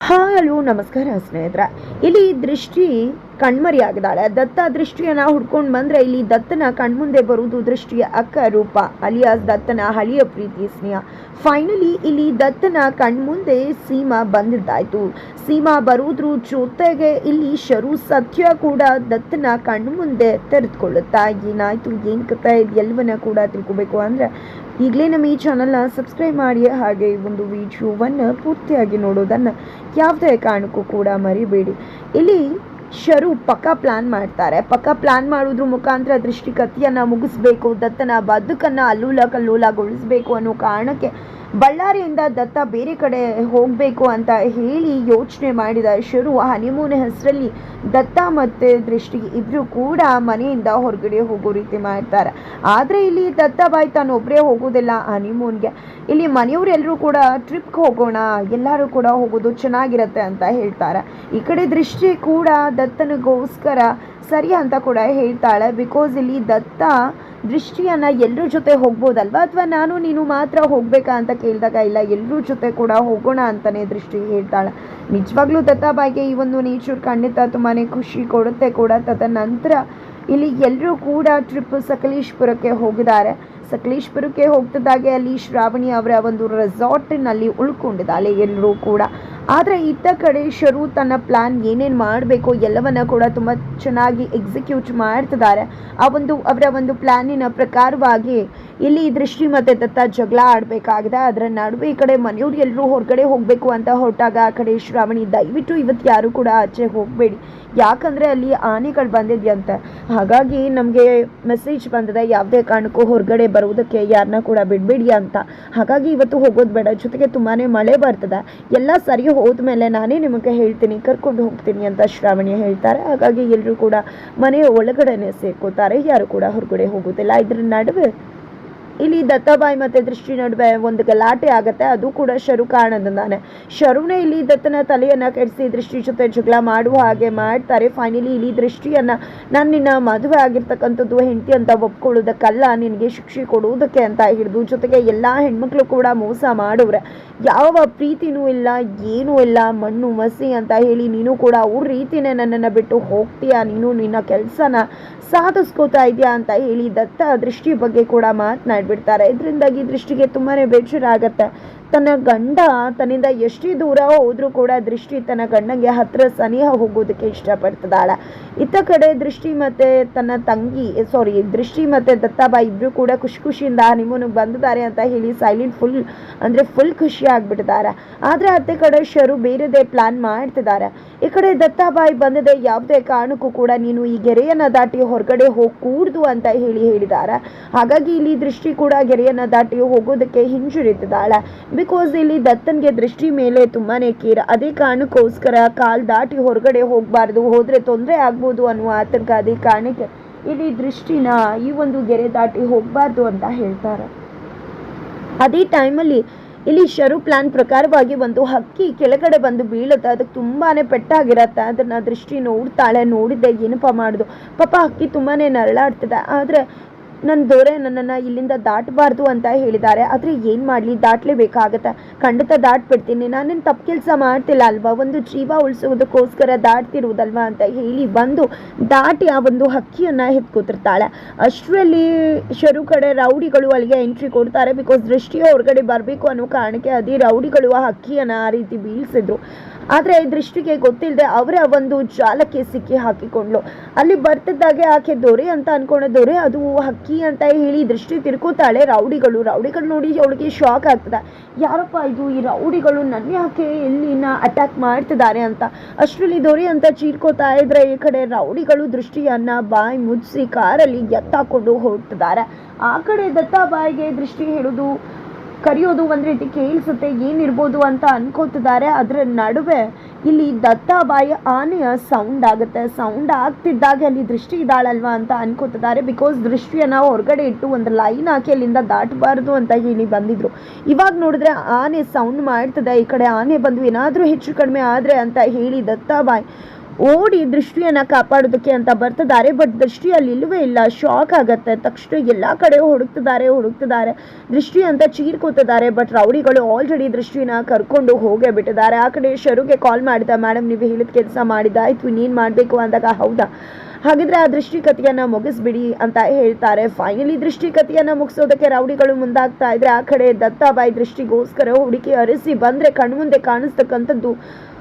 Hello ನಮಸ್ಕಾರ ಸ್ನೇಹಿತರ ಇಲ್ಲಿ ದೃಷ್ಟಿ ಕಣ್ಮರಿಯಾಗಿದ್ದಾಳೆ. ದತ್ತ ದೃಷ್ಟಿಯನ್ನ ಹುಡ್ಕೊಂಡು ಬಂದ್ರೆ ಇಲ್ಲಿ ದತ್ತನ ಕಣ್ಮುಂದೆ ಬರುವುದು ದೃಷ್ಟಿಯ ಅಕ್ಕ ರೂಪ ಅಲಿಯಾಸ್ ದತ್ತನ ಹಳಿಯ ಪ್ರೀತಿ, ಸ್ನೇಹ. ಫೈನಲಿ ಇಲ್ಲಿ ದತ್ತನ ಕಣ್ಮುಂದೆ ಸೀಮಾ ಬಂದಿದ್ದಾಯ್ತು. ಸೀಮಾ ಬರುವುದ್ರ ಜೊತೆಗೆ ಇಲ್ಲಿ ಶರು ಸತ್ಯ ಕೂಡ ದತ್ತನ ಕಣ್ಮುಂದೆ ತೆರೆದುಕೊಳ್ಳುತ್ತಾ, ಏನಾಯ್ತು, ಏನ್ ಕಥೆ ಎಲ್ಲವನ್ನ ಕೂಡ ತಿಳ್ಕೊಬೇಕು ಅಂದ್ರೆ ಈಗಲೇ ನಮ್ಮ ಈ ಚಾನಲ್ನ ಸಬ್ಸ್ಕ್ರೈಬ್ ಮಾಡಿ, ಹಾಗೆ ಈ ಒಂದು ವಿಡಿಯೋವನ್ನು ಪೂರ್ತಿಯಾಗಿ ನೋಡೋದನ್ನು ಯಾವುದೇ ಕಾರಣಕ್ಕೂ ಕೂಡ ಮರಿಬೇಡಿ. ಇಲ್ಲಿ ಶರು ಪಕ್ಕ ಪ್ಲಾನ್ ಮಾಡ್ತಾರೆ. ಪಕ್ಕ ಪ್ಲಾನ್ ಮಾಡೋದ್ರ ಮುಖಾಂತರ ದೃಷ್ಟಿಕತಿಯನ್ನು ಮುಗಿಸ್ಬೇಕು, ದತ್ತನ ಬದುಕನ್ನು ಅಲ್ಲೂಲ ಕಲ್ಲೂಲಗೊಳಿಸ್ಬೇಕು ಅನ್ನೋ ಕಾರಣಕ್ಕೆ ಬಳ್ಳಾರಿಯಿಂದ ದತ್ತ ಬೇರೆ ಕಡೆ ಹೋಗಬೇಕು ಅಂತ ಹೇಳಿ ಯೋಚನೆ ಮಾಡಿದ ಶುರು ಹನಿಮೂನ್ ಹೆಸರಲ್ಲಿ ದತ್ತ ಮತ್ತು ದೃಷ್ಟಿ ಇಬ್ಬರು ಕೂಡ ಮನೆಯಿಂದ ಹೊರಗಡೆ ಹೋಗೋ ರೀತಿ ಮಾಡ್ತಾರೆ. ಆದರೆ ಇಲ್ಲಿ ದತ್ತಾಬಾಯಿ ತಾನು ಒಬ್ಬರೇ ಹೋಗೋದಿಲ್ಲ ಹನಿಮೂನ್ಗೆ ಇಲ್ಲಿ ಮನೆಯವರೆಲ್ಲರೂ ಕೂಡ ಟ್ರಿಪ್ಗೆ ಹೋಗೋಣ, ಎಲ್ಲರೂ ಕೂಡ ಹೋಗೋದು ಚೆನ್ನಾಗಿರುತ್ತೆ ಅಂತ ಹೇಳ್ತಾರೆ. ಈ ಕಡೆ ದೃಷ್ಟಿ ಕೂಡ ದತ್ತನಿಗೋಸ್ಕರ ಸರಿ ಅಂತ ಕೂಡ ಹೇಳ್ತಾಳೆ. ಬಿಕಾಸ್ ಇಲ್ಲಿ ದತ್ತ ದೃಷ್ಟಿಯನ್ನ ಎಲ್ಲರ ಜೊತೆ ಹೋಗ್ಬೋದಲ್ವಾ? ಅಥವಾ ನಾನು ನೀನು ಮಾತ್ರ ಹೋಗಬೇಕಾ ಅಂತ ಕೇಳಿದಾಗ, ಇಲ್ಲ, ಎಲ್ಲರ ಜೊತೆ ಕೂಡ ಹೋಗೋಣ ಅಂತಲೇ ದೃಷ್ಟಿ ಹೇಳ್ತಾಳೆ. ನಿಜವಾಗ್ಲೂ ದತ್ತಾಬಾಯಿಗೆ ಈ ಒಂದು ನೇಚರ್ ಖಂಡಿತ ತುಂಬಾ ಖುಷಿ ಕೊಡುತ್ತೆ ಕೂಡ. ತದನಂತರ ಇಲ್ಲಿ ಎಲ್ಲರೂ ಕೂಡ ಟ್ರಿಪ್ ಸಕಲೇಶ್ಪುರಕ್ಕೆ ಹೋಗಿದ್ದಾರೆ. ಸಕಲೇಶ್ಪುರಕ್ಕೆ ಹೋಗ್ತಿದ್ದಾಗೆ ಅಲ್ಲಿ ಶ್ರಾವಣಿ ಅವರ ಒಂದು ರೆಸಾರ್ಟಿನಲ್ಲಿ ಉಳ್ಕೊಂಡಿದ್ದಾಳೆ ಎಲ್ಲರೂ ಕೂಡ. ಆದರೆ ಇತ್ತ ಕಡೆ ಶರು ತನ್ನ ಪ್ಲಾನ್ ಏನೇನು ಮಾಡಬೇಕು ಎಲ್ಲವನ್ನ ಕೂಡ ತುಂಬ ಚೆನ್ನಾಗಿ ಎಕ್ಸಿಕ್ಯೂಟ್ ಮಾಡ್ತಿದ್ದಾರೆ. ಆ ಒಂದು, ಅವರ ಒಂದು ಪ್ಲ್ಯಾನಿನ ಪ್ರಕಾರವಾಗಿ ಇಲ್ಲಿ ದೃಷ್ಟಿ ಮತ್ತು ದತ್ತ ಜಗಳ ಆಡಬೇಕಾಗಿದೆ. ಅದರ ನಡುವೆ ಈ ಕಡೆ ಮನೆಯವ್ರು ಎಲ್ಲರೂ ಹೊರಗಡೆ ಹೋಗಬೇಕು ಅಂತ ಹೊರಟಾಗ ಆ ಕಡೆ ಶ್ರಾವಣಿ, ದಯವಿಟ್ಟು ಇವತ್ತು ಯಾರು ಕೂಡ ಆಚೆ ಹೋಗಬೇಡಿ. ಯಾಕಂದರೆ ಅಲ್ಲಿ ಆನೆಗಳು ಬಂದಿದೆಯಂತೆ. ಹಾಗಾಗಿ ನಮಗೆ ಮೆಸೇಜ್ ಬಂದಿದೆ, ಯಾವುದೇ ಕಾರಣಕ್ಕೂ ಹೊರಗಡೆ ಬರುವುದಕ್ಕೆ ಯಾರನ್ನ ಕೂಡ ಬಿಡಬೇಡಿ ಅಂತ. ಹಾಗಾಗಿ ಇವತ್ತು ಹೋಗೋದು ಬೇಡ. ಜೊತೆಗೆ ತುಂಬಾ ಮಳೆ ಬರ್ತದೆ. ಎಲ್ಲ ಸರಿ ಹೋದ್ಮೇಲೆ ನಾನೇ ನಿಮಗೆ ಹೇಳ್ತೀನಿ, ಕರ್ಕೊಂಡು ಹೋಗ್ತೀನಿ ಅಂತ ಶ್ರಾವಣಿ ಹೇಳ್ತಾರೆ. ಹಾಗಾಗಿ ಎಲ್ಲರೂ ಕೂಡ ಮನೆಯ ಒಳಗಡೆನೆ ಸೇರ್ಕೋತಾರೆ, ಯಾರು ಕೂಡ ಹೊರಗಡೆ ಹೋಗೋದಿಲ್ಲ. ಇದ್ರ ನಡುವೆ ಇಲ್ಲಿ ದತ್ತಾಬಾಯಿ ಮತ್ತೆ ದೃಷ್ಟಿ ನಡುವೆ ಒಂದು ಗಲಾಟೆ ಆಗುತ್ತೆ, ಅದು ಕೂಡ ಶರು ಕಾರಣದಿಂದಾನೆ ಶರುನೇ ಇಲ್ಲಿ ದತ್ತನ ತಲೆಯನ್ನ ಕೆಡಿಸಿ ದೃಷ್ಟಿ ಜೊತೆ ಜಗಳ ಮಾಡುವ ಹಾಗೆ ಮಾಡ್ತಾರೆ. ಫೈನಲಿ ಇಲ್ಲಿ ದೃಷ್ಟಿಯನ್ನ ನಾನು ನಿನ್ನ ಮದುವೆ ಆಗಿರ್ತಕ್ಕಂಥದ್ದು ಹೆಂಡತಿ ಅಂತ ಒಪ್ಕೊಳ್ಳೋದಕ್ಕಲ್ಲ ನಿನಗೆ ಶಿಕ್ಷೆ ಕೊಡುವುದಕ್ಕೆ ಅಂತ ಹಿಡಿದು ಜೊತೆಗೆ ಎಲ್ಲ ಹೆಣ್ಮಕ್ಳು ಕೂಡ ಮೋಸ ಮಾಡೋರೆ ಯಾವ ಪ್ರೀತಿನೂ ಇಲ್ಲ, ಏನೂ ಇಲ್ಲ, ಮಣ್ಣು ಮಸಿ ಅಂತ ಹೇಳಿ ನೀನು ಕೂಡ ಅವ್ರ ರೀತಿನೇ ನನ್ನನ್ನು ಬಿಟ್ಟು ಹೋಗ್ತೀಯಾ? ನೀನು ನಿನ್ನ ಕೆಲಸನ ಸಾಧಿಸ್ಕೋತಾ ಇದೆಯಾ ಅಂತ ಹೇಳಿ ದತ್ತ ದೃಷ್ಟಿ ಬಗ್ಗೆ ಕೂಡ ಮಾತನಾಡ್ಬಿಡ್ತಾರೆ. ಇದರಿಂದಾಗಿ ದೃಷ್ಟಿಗೆ ತುಂಬಾ ಬೇಜಾರಾಗತ್ತೆ. ತನ್ನ ಗಂಡ ತನ್ನಿಂದ ಎಷ್ಟೇ ದೂರ ಹೋದ್ರೂ ಕೂಡ ದೃಷ್ಟಿ ತನ್ನ ಗಂಡಂಗೆ ಹತ್ರ ಸನಿಹ ಹೋಗೋದಕ್ಕೆ ಇಷ್ಟಪಡ್ತದಾಳ ಇತ್ತ ಕಡೆ ದೃಷ್ಟಿ ಮತ್ತೆ ತನ್ನ ತಂಗಿ ಸಾರಿ ದೃಷ್ಟಿ ಮತ್ತೆ ದತ್ತಾಬಾಯಿ ಇಬ್ರು ಕೂಡ ಖುಷಿ ಖುಷಿಯಿಂದ ನಿಮ್ಮನ್ನು ಬಂದಿದ್ದಾರೆ ಅಂತ ಹೇಳಿ ಸೈಲೆಂಟ್ ಫುಲ್ ಅಂದ್ರೆ ಫುಲ್ ಖುಷಿ ಆಗ್ಬಿಟ್ಟಿದ್ದಾರೆ. ಆದರೆ ಅತ್ತೆ ಕಡೆ ಶರು ಬೇರೆದೇ ಪ್ಲಾನ್ ಮಾಡ್ತಿದ್ದಾರೆ. ಈ ಕಡೆ ದತ್ತಾಬಾಯಿ ಬಂದದೆ, ಯಾವುದೇ ಕಾರಣಕ್ಕೂ ಕೂಡ ನೀನು ಈ ಗೆರೆಯನ್ನ ದಾಟಿ ಹೊರಗಡೆ ಹೋಗ್ಕೂಡ್ದು ಅಂತ ಹೇಳಿ ಹೇಳಿದ್ದಾರೆ. ಹಾಗಾಗಿ ಇಲ್ಲಿ ದೃಷ್ಟಿ ಕೂಡ ಗೆರೆಯನ್ನ ದಾಟಿ ಹೋಗೋದಕ್ಕೆ ಹಿಂಜರಿತಿದ್ದಾಳೆ. ಬಿಕಾಸ್ ಇಲ್ಲಿ ದತ್ತನ್ಗೆ ದೃಷ್ಟಿ ಮೇಲೆ ತುಂಬಾನೇ ಕೇರ. ಅದೇ ಕಾರಣಕ್ಕೋಸ್ಕರ ಕಾಲ್ ದಾಟಿ ಹೊರಗಡೆ ಹೋಗಬಾರ್ದು. ಹೋದ್ರೆ ತೊಂದರೆ ಆಗ್ಬೋದು ಅನ್ನುವ ಆತಂಕ ಅದೇ ಕಾರಣಕ್ಕೆ ಇಲ್ಲಿ ದೃಷ್ಟಿನ ಈ ಒಂದು ಗೆರೆ ದಾಟಿ ಹೋಗ್ಬಾರ್ದು ಅಂತ ಹೇಳ್ತಾರೆ. ಅದೇ ಟೈಮಲ್ಲಿ ಇಲ್ಲಿ ಶರು ಪ್ಲಾನ್ ಪ್ರಕಾರವಾಗಿ ಒಂದು ಹಕ್ಕಿ ಕೆಳಗಡೆ ಬಂದು ಬೀಳುತ್ತೆ. ಅದಕ್ಕೆ ತುಂಬಾನೇ ಪೆಟ್ಟಾಗಿರತ್ತೆ. ಅದನ್ನ ದೃಷ್ಟಿ ನೋಡ್ತಾಳೆ ನೋಡಿದ್ದೆ ಏನಪ್ಪ ಮಾಡುದು? ಪಾಪ ಹಕ್ಕಿ ತುಂಬಾನೇ ನರಳಾಡ್ತದೆ. ಆದ್ರೆ ನನ್ನ ದೊರೆ ನನ್ನನ್ನು ಇಲ್ಲಿಂದ ದಾಟಬಾರ್ದು ಅಂತ ಹೇಳಿದ್ದಾರೆ. ಆದರೆ ಏನು ಮಾಡಲಿ? ದಾಟಲೇಬೇಕಾಗತ್ತೆ ಖಂಡಿತ ದಾಟ್ಬಿಡ್ತೀನಿ. ನಾನೇನು ತಪ್ಪು ಕೆಲಸ ಮಾಡ್ತಿಲ್ಲ ಅಲ್ವಾ? ಒಂದು ಜೀವ ಉಳಿಸುವುದಕ್ಕೋಸ್ಕರ ದಾಟ್ತಿರುವುದಲ್ವಾ ಅಂತ ಹೇಳಿ ಬಂದು ದಾಟಿ ಆ ಒಂದು ಹಕ್ಕಿಯನ್ನು ಎತ್ಕೊತಿರ್ತಾಳೆ ಅಷ್ಟರಲ್ಲಿ ಶರು ಕಡೆ ರೌಡಿಗಳು ಅಲ್ಲಿಗೆ ಎಂಟ್ರಿ ಕೊಡ್ತಾರೆ ಬಿಕಾಸ್ ದೃಷ್ಟಿ ಹೊರಗಡೆ ಬರಬೇಕು ಅನ್ನೋ ಕಾರಣಕ್ಕೆ ಅದೇ ರೌಡಿಗಳು ಆ ಹಕ್ಕಿಯನ್ನು ಆ ರೀತಿ ಬೀಳಿಸಿದ್ರು. ಆದರೆ ದೃಷ್ಟಿಗೆ ಗೊತ್ತಿಲ್ಲದೆ ಅವರ ಒಂದು ಜಾಲಕ್ಕೆ ಸಿಕ್ಕಿ ಹಾಕಿಕೊಂಡ್ಲು ಅಲ್ಲಿ ಬರ್ತಿದ್ದಾಗೆ ಆಕೆ ದೊರೆ ಅಂತ ಅನ್ಕೊಂಡ. ದೊರೆ, ಅದು ಹಕ್ಕಿ ಅಂತ ಹೇಳಿ ದೃಷ್ಟಿ ತಿರ್ಕೋತಾಳೆ ರೌಡಿಗಳು. ರೌಡಿಗಳು ನೋಡಿ ಅವಳಿಗೆ ಶಾಕ್ ಆಗ್ತದೆ. ಯಾರಪ್ಪ ಇದು? ಈ ರೌಡಿಗಳು ನನ್ನ ಯಾಕೆ ಎಲ್ಲಿನ ಅಟ್ಯಾಕ್ ಮಾಡ್ತಿದ್ದಾರೆ ಅಂತ. ಅಷ್ಟರಲ್ಲಿ ದೊರೆ ಅಂತ ಚೀರ್ಕೋತಾ ಇದ್ರೆ ಈ ಕಡೆ ರೌಡಿಗಳು ದೃಷ್ಟಿಯನ್ನ ಬಾಯಿ ಮುಚ್ಚಿಸಿ ಕಾರಲ್ಲಿ ಎತ್ತಾಕೊಂಡು ಹೋಗ್ತಿದ್ದಾರೆ. ಆ ಕಡೆ ದತ್ತಾಬಾಯಿಗೆ ದೃಷ್ಟಿ ಹೇಳೋದು ಕರೆಯೋದು ಒಂದು ರೀತಿ ಕೇಳಿಸುತ್ತೆ, ಏನಿರ್ಬೋದು ಅಂತ ಅನ್ಕೋತಿದ್ದಾರೆ. ಅದರ ನಡುವೆ ಇಲ್ಲಿ ದತ್ತಾಬಾಯಿ ಆನೆಯ ಸೌಂಡ್ ಆಗುತ್ತೆ. ಸೌಂಡ್ ಆಗ್ತಿದ್ದಾಗ ಅಲ್ಲಿ ದೃಷ್ಟಿ ಇದ್ದಾಳಲ್ವಾ ಅಂತ ಅನ್ಕೋತಿದ್ದಾರೆ. ಬಿಕಾಸ್ ದೃಷ್ಟಿಯನ್ನು ಹೊರಗಡೆ ಇಟ್ಟು ಒಂದು ಲೈನ್ ಹಾಕಿ ಅಲ್ಲಿಂದ ದಾಟಬಾರ್ದು ಅಂತ ಹೇಳಿ ಬಂದಿದ್ರು. ಇವಾಗ ನೋಡಿದ್ರೆ ಆನೆ ಸೌಂಡ್ ಮಾಡ್ತದೆ. ಈ ಕಡೆ ಆನೆ ಬಂದು ಏನಾದರೂ ಹೆಚ್ಚು ಕಡಿಮೆ ಆದರೆ ಅಂತ ಹೇಳಿ ದತ್ತಾಬಾಯಿ ಓಡಿ ದೃಷ್ಟಿಯನ್ನ ಕಾಪಾಡೋದಕ್ಕೆ ಅಂತ ಬರ್ತಿದ್ದಾರೆ. ಬಟ್ ದೃಷ್ಟಿ ಅಲ್ಲಿ ಇಲ್ಲವೇ ಇಲ್ಲ. ಶಾಕ್ ಆಗುತ್ತೆ. ತಕ್ಷಣ ಎಲ್ಲ ಕಡೆ ಹುಡುಕ್ತಿದ್ದಾರೆ ಹುಡುಕ್ತಿದ್ದಾರೆ. ದೃಷ್ಟಿ ಅಂತ ಚೀರ್ಕೋತಿದ್ದಾರೆ. ಬಟ್ ರೌಡಿಗಳು ಆಲ್ರೆಡಿ ದೃಷ್ಟಿನ ಕರ್ಕೊಂಡು ಹೋಗೇ ಬಿಟ್ಟಿದ್ದಾರೆ. ಆ ಕಡೆ ಶರುಗೆ ಕಾಲ್ ಮಾಡಿದ. ಮೇಡಮ್ ನೀವು ಹೇಳಿದ ಕೆಲಸ ಮಾಡಿದಾಯ್ತು ಇನ್ನೇನು ಮಾಡಬೇಕು? ಅಂದಾಗ, ಹೌದಾ? ಹಾಗಿದ್ರೆ ಆ ದೃಷ್ಟಿಕತಿಯನ್ನ ಮುಗಿಸ್ಬಿಡಿ ಅಂತ ಹೇಳ್ತಾರೆ. ಫೈನಲಿ ದೃಷ್ಟಿಕತಿಯನ್ನ ಮುಗಿಸೋದಕ್ಕೆ ರೌಡಿಗಳು ಮುಂದಾಗ್ತಾ ಇದ್ರೆ, ಆ ಕಡೆ ದತ್ತಾಬಾಯಿ ದೃಷ್ಟಿಗೋಸ್ಕರ ಹುಡುಕಿ ಅರಿಸಿ ಬಂದ್ರೆ ಕಣ್ಮುಂದೆ ಕಾಣಿಸ್ತಕ್ಕಂಥದ್ದು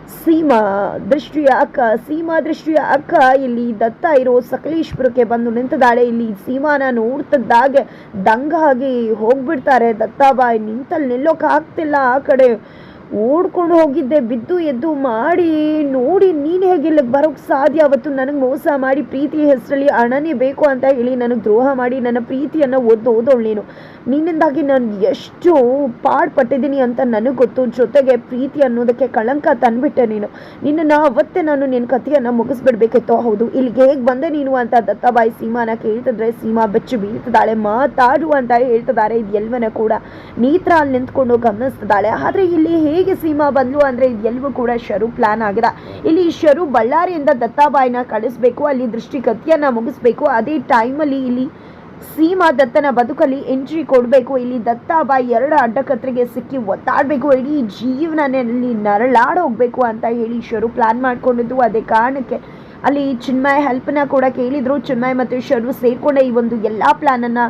ಸೀಮಾ ದೃಷ್ಟಿಯ ಅಕ್ಕ, ಸೀಮಾ ದೃಷ್ಟಿಯ ಅಕ್ಕ. ಇಲ್ಲಿ ದತ್ತ ಇರೋ ಸಕಲೇಶ್ಪುರಕ್ಕೆ ಬಂದು ನಿಂತಿದ್ದಾಳೆ. ಇಲ್ಲಿ ಸೀಮಾನ ನೋಡ್ತಿದ್ದಾಗೆ ದಂಗಾಗಿ ಹೋಗ್ಬಿಡ್ತಾರೆ. ದತ್ತಾಬಾಯಿ ನಿಂತಲ್ಲಿ ನಿಲ್ಲೋಕೆ ಆಗ್ತಿಲ್ಲ. ಆ ಕಡೆ ಓಡ್ಕೊಂಡು ಹೋಗಿದ್ದೆ. ಬಿದ್ದು ಎದ್ದು ಮಾಡಿ ನೋಡಿ ಹೇಗೆ ಇಲ್ಲಿಗೆ ಬರೋಕ್ಕೆ ಸಾಧ್ಯ? ಅವತ್ತು ನನಗೆ ಮೋಸ ಮಾಡಿ ಪ್ರೀತಿ ಹೆಸರಲ್ಲಿ ಹಣನೇ ಬೇಕು ಅಂತ ಹೇಳಿ ನನಗೆ ದ್ರೋಹ ಮಾಡಿ ನನ್ನ ಪ್ರೀತಿಯನ್ನು ಒದ್ದು ಓದೋಳು ನೀನು. ನಿನ್ನಿಂದಾಗಿ ನಾನು ಎಷ್ಟು ಪಾಡ್ಪಟ್ಟಿದ್ದೀನಿ ಅಂತ ನನಗೆ ಗೊತ್ತು. ಜೊತೆಗೆ ಪ್ರೀತಿ ಅನ್ನೋದಕ್ಕೆ ಕಳಂಕ ತಂದುಬಿಟ್ಟೆ ನೀನು. ನಿನ್ನನ್ನು ಅವತ್ತೇ ನಾನು ನಿನ್ನ ಕಥೆಯನ್ನು ಮುಗಿಸ್ಬಿಡ್ಬೇಕಿತ್ತು. ಹೌದು, ಇಲ್ಲಿಗೆ ಹೇಗೆ ಬಂದೆ ನೀನು ಅಂತ ದತ್ತಬಾಯಿ ಸೀಮಾನ ಕೇಳ್ತಿದ್ರೆ, ಸೀಮಾ, ಬೆಚ್ಚು, ಬೀಳ್ತಿದ್ದಾಳೆ, ಮಾತಾಡು ಅಂತ ಹೇಳ್ತಿದ್ದಾರೆ ಇದು ಎಲ್ವನ ಕೂಡ. ನೀತ್ರ ಅಲ್ಲಿ ನಿಂತ್ಕೊಂಡು ಗಮನಿಸ್ತಿದ್ದಾಳೆ. ಆದರೆ ಇಲ್ಲಿ ಹೇಗೆ ಸೀಮಾ ಬಂದ್ಲು ಅಂದರೆ ಇದು ಎಲ್ಲವೂ ಕೂಡ ಶರು ಪ್ಲಾನ್ ಆಗಿದೆ. ಇಲ್ಲಿ ಶರು ಬಳ್ಳಾರಿಯಿಂದ ದತ್ತಾಬಾಯಿನ ಕಳಿಸ್ಬೇಕು, ಅಲ್ಲಿ ದೃಷ್ಟಿಗತಿಯನ್ನ ಮುಗಿಸ್ಬೇಕು. ಅದೇ ಟೈಮಲ್ಲಿ ಇಲ್ಲಿ ಸೀಮಾ ದತ್ತನ ಬದುಕಲ್ಲಿ ಎಂಟ್ರಿ ಕೊಡಬೇಕು. ಇಲ್ಲಿ ದತ್ತಾಬಾಯಿ ಎರಡು ಅಡ್ಡಕತ್ರಿಗೆ ಸಿಕ್ಕಿ ಒತ್ತಾಡಬೇಕು ಇಡೀ ಜೀವನನಲ್ಲಿ ನರಳಾಡೋಗ್ಬೇಕು ಅಂತ ಹೇಳಿ ಶರು ಪ್ಲಾನ್ ಮಾಡ್ಕೊಂಡಿದ್ದು. ಅದೇ ಕಾರಣಕ್ಕೆ ಅಲ್ಲಿ ಚಿನ್ಮಯ್ ಹೆಲ್ಪ್ನ ಕೂಡ ಕೇಳಿದ್ರು. ಚಿನ್ಮಯ್ ಮತ್ತು ಶರು ಸೇರಿಕೊಂಡೆ ಈ ಒಂದು ಎಲ್ಲ ಪ್ಲಾನನ್ನು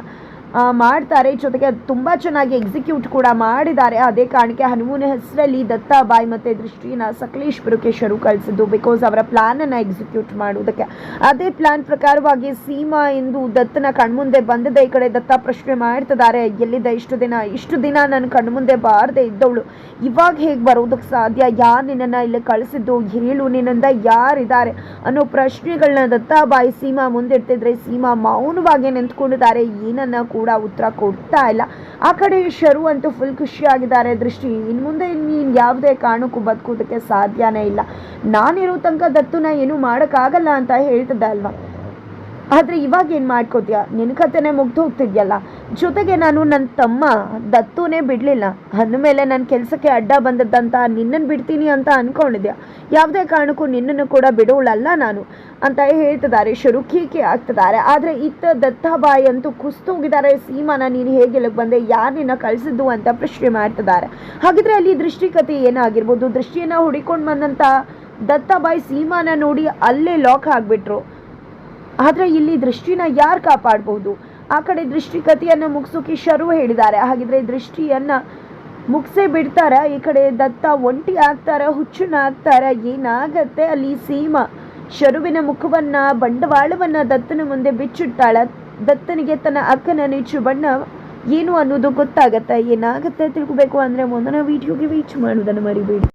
ಮಾಡ್ತಾರೆ. ಜೊತೆಗೆ ಅದು ತುಂಬ ಚೆನ್ನಾಗಿ ಎಕ್ಸಿಕ್ಯೂಟ್ ಕೂಡ ಮಾಡಿದ್ದಾರೆ. ಅದೇ ಕಾರಣಕ್ಕೆ ಹನುಮೂನ ಹೆಸರಲ್ಲಿ ದತ್ತಾಬಾಯಿ ಮತ್ತು ದೃಷ್ಟಿನ ಸಕಲೇಶ್ಪುರಕ್ಕೆ ಶರು ಕಳಿಸಿದ್ದು ಬಿಕಾಸ್ ಅವರ ಪ್ಲಾನನ್ನು ಎಕ್ಸಿಕ್ಯೂಟ್ ಮಾಡುವುದಕ್ಕೆ. ಅದೇ ಪ್ಲಾನ್ ಪ್ರಕಾರವಾಗಿ ಸೀಮಾ ಎಂದು ದತ್ತನ ಕಣ್ಮುಂದೆ ಬಂದಿದೆ. ಈ ಕಡೆ ದತ್ತ ಪ್ರಶ್ನೆ ಮಾಡ್ತಿದ್ದಾರೆ. ಎಲ್ಲಿದೆ ಇಷ್ಟು ದಿನ? ಇಷ್ಟು ದಿನ ನನ್ನ ಕಣ್ಮುಂದೆ ಬಾರದೆ ಇದ್ದವಳು. ಇವಾಗ ಹೇಗೆ ಬರೋದಕ್ಕೆ ಸಾಧ್ಯ? ಯಾರು ನಿನ್ನನ್ನು ಇಲ್ಲಿ ಕಳಿಸಿದ್ದು? ಹೇಳು, ನಿನ್ನಿಂದ ಯಾರಿದ್ದಾರೆ? ಅನ್ನೋ ಪ್ರಶ್ನೆಗಳನ್ನ ದತ್ತಾಬಾಯಿ ಸೀಮಾ ಮುಂದಿಡ್ತಿದ್ರೆ ಸೀಮಾ ಮೌನವಾಗಿ ನಿಂತ್ಕೊಂಡಿದ್ದಾರೆ. ಏನನ್ನ ಕೂಡ ಉತ್ತರ ಕೊಡ್ತಾ ಇಲ್ಲ. ಆ ಕಡೆ ಶರು ಅಂತೂ ಫುಲ್ ಖುಷಿಯಾಗಿದ್ದಾರೆ ದೃಷ್ಟಿ. ಇನ್ನು ಮುಂದೆ ನೀನು ಯಾವುದೇ ಕಾರಣಕ್ಕೂ ಬದುಕೋದಕ್ಕೆ ಸಾಧ್ಯನೇ ಇಲ್ಲ. ನಾನಿರೋ ತನಕ ದತ್ತುನ ಏನು ಮಾಡೋಕ್ಕಾಗಲ್ಲ ಅಂತ ಹೇಳ್ತಿದ್ದೆ ಅಲ್ವಾ? ಆದರೆ ಇವಾಗ ಏನು ಮಾಡ್ಕೋತೀಯ? ನಿನ್ನ ಕತೆನೇ ಮುಗ್ದು ಹೋಗ್ತಿದ್ಯಲ್ಲ. ಜೊತೆಗೆ ನಾನು ನನ್ನ ತಮ್ಮ ದತ್ತುನೇ ಬಿಡಲಿಲ್ಲ. ಅಂದಮೇಲೆ ನನ್ನ ಕೆಲಸಕ್ಕೆ ಅಡ್ಡ ಬಂದದ್ದಂತ ನಿನ್ನನ್ನು ಬಿಡ್ತೀನಿ ಅಂತ ಅಂದ್ಕೊಂಡಿದ್ಯಾ ಯಾವುದೇ ಕಾರಣಕ್ಕೂ ನಿನ್ನನ್ನು ಕೂಡ ಬಿಡೋಳಲ್ಲ ನಾನು, ಅಂತ ಹೇಳ್ತಿದ್ದಾರೆ. ಶರುಕೀಕೆ ಆಗ್ತಿದ್ದಾರೆ. ಆದರೆ ಇತ್ತ ದತ್ತಾಬಾಯಿ ಅಂತೂ ಕುಸ್ತೋಗಿದ್ದಾರೆ. ಸೀಮಾನ ನೀನು ಹೇಗೆ ಬಂದೆ, ಯಾರು ನಿನ್ನ ಕಳಿಸಿದ್ದು ಅಂತ ಪ್ರಶ್ನೆ ಮಾಡ್ತಿದ್ದಾರೆ. ಹಾಗಿದ್ರೆ ಅಲ್ಲಿ ದೃಷ್ಟಿಕತೆ ಏನಾಗಿರ್ಬೋದು? ದೃಷ್ಟಿಯನ್ನು ಹುಡಿಕೊಂಡು ಬಂದಂಥ ದತ್ತಾಬಾಯಿ ಸೀಮಾನ ನೋಡಿ ಅಲ್ಲೇ ಲಾಕ್ ಆಗಿಬಿಟ್ರು. ಆದರೆ ಇಲ್ಲಿ ದೃಷ್ಟಿನ ಯಾರು ಕಾಪಾಡ್ಬೋದು? ಆ ಕಡೆ ದೃಷ್ಟಿ ಕಥೆಯನ್ನು ಮುಗಿಸೋಕೆ ಶರು ಹೇಳಿದ್ದಾರೆ. ಹಾಗಿದ್ರೆ ದೃಷ್ಟಿಯನ್ನ ಮುಗಿಸೇ ಬಿಡ್ತಾರ, ಈ ಕಡೆ ದತ್ತ ಒಂಟಿ ಆಗ್ತಾರ, ಹುಚ್ಚುನ ಆಗ್ತಾರ, ಏನಾಗತ್ತೆ ಅಲ್ಲಿ ಸೀಮ? ಶರುವಿನ ಮುಖವನ್ನ, ಬಂಡವಾಳವನ್ನ ದತ್ತನ ಮುಂದೆ ಬಿಚ್ಚಿಟ್ಟಾಳ. ದತ್ತನಿಗೆ ತನ್ನ ಅಕ್ಕನ ನಿಚ್ಚು ಬಣ್ಣ ಏನು ಅನ್ನೋದು ಗೊತ್ತಾಗತ್ತೆ. ಏನಾಗತ್ತೆ ತಿಳ್ಕೊಬೇಕು ಅಂದ್ರೆ ಮುಂದಿನ ವಿಡಿಯೋಗೆ ವೀಚ್ ಮಾಡೋದನ್ನು ಮರಿಬೇಡಿ.